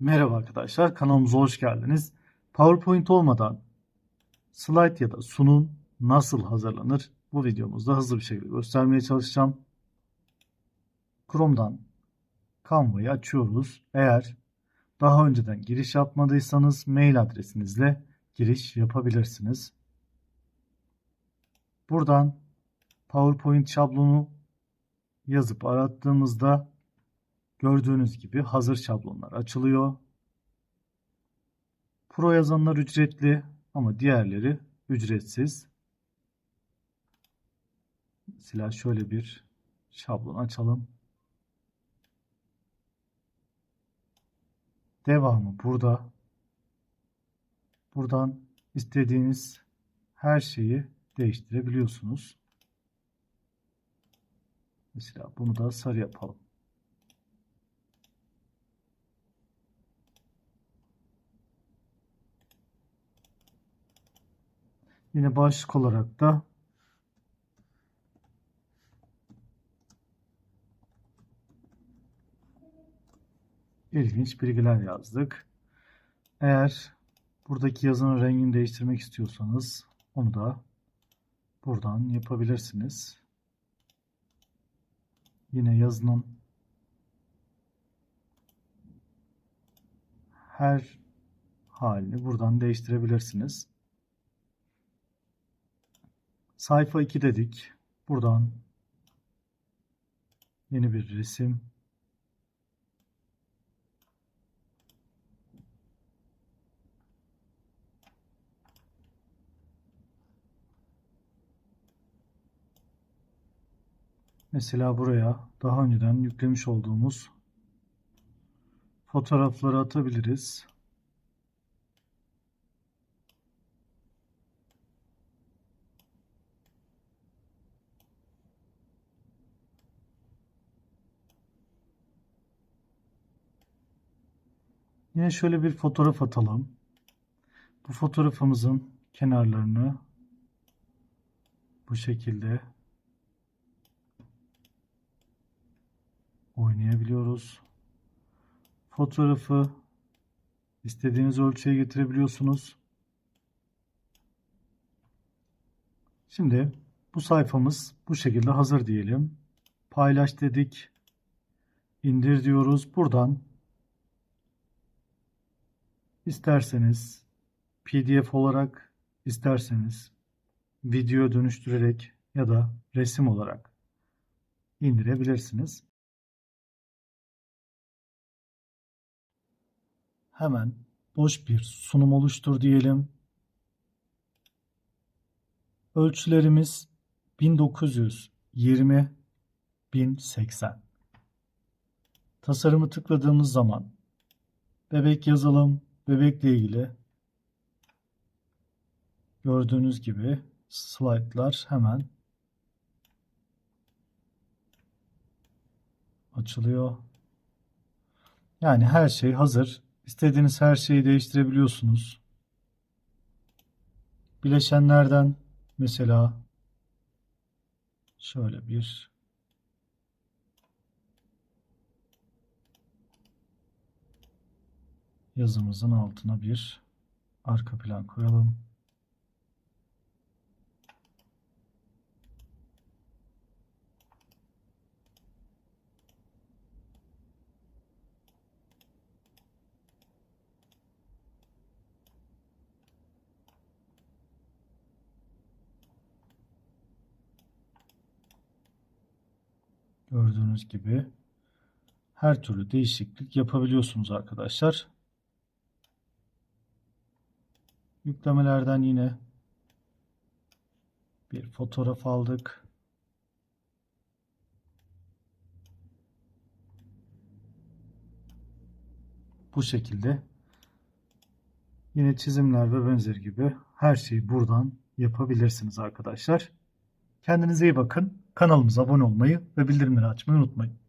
Merhaba arkadaşlar, kanalımıza hoş geldiniz. PowerPoint olmadan slide ya da sunum nasıl hazırlanır? Bu videomuzda hızlı bir şekilde göstermeye çalışacağım. Chrome'dan Canva'yı açıyoruz. Eğer daha önceden giriş yapmadıysanız mail adresinizle giriş yapabilirsiniz. Buradan PowerPoint şablonu yazıp arattığımızda gördüğünüz gibi hazır şablonlar açılıyor. Pro yazanlar ücretli ama diğerleri ücretsiz. Mesela şöyle bir şablon açalım. Devamı burada. Buradan istediğiniz her şeyi değiştirebiliyorsunuz. Mesela bunu da sarı yapalım. Yine başlık olarak da ilginç bilgiler yazdık. Eğer buradaki yazının rengini değiştirmek istiyorsanız onu da buradan yapabilirsiniz. Yine yazının her halini buradan değiştirebilirsiniz. Sayfa 2 dedik. Buradan yeni bir resim. Mesela buraya daha önceden yüklemiş olduğumuz fotoğrafları atabiliriz. Yine şöyle bir fotoğraf atalım. Bu fotoğrafımızın kenarlarını bu şekilde oynayabiliyoruz. Fotoğrafı istediğiniz ölçüye getirebiliyorsunuz. Şimdi bu sayfamız bu şekilde hazır diyelim. Paylaş dedik. İndir diyoruz. Buradan İsterseniz PDF olarak, isterseniz video dönüştürerek ya da resim olarak indirebilirsiniz. Hemen boş bir sunum oluştur diyelim. Ölçülerimiz 1920 1080. Tasarımı tıkladığımız zaman bebek yazalım bebekle ilgili gördüğünüz gibi slaytlar hemen açılıyor. Yani her şey hazır. İstediğiniz her şeyi değiştirebiliyorsunuz. Bileşenlerden mesela şöyle bir yazımızın altına bir arka plan koyalım. Gördüğünüz gibi her türlü değişiklik yapabiliyorsunuz arkadaşlar. Yüklemelerden yine bir fotoğraf aldık. Bu şekilde yine çizimler ve benzeri gibi her şeyi buradan yapabilirsiniz arkadaşlar. Kendinize iyi bakın. Kanalımıza abone olmayı ve bildirimleri açmayı unutmayın.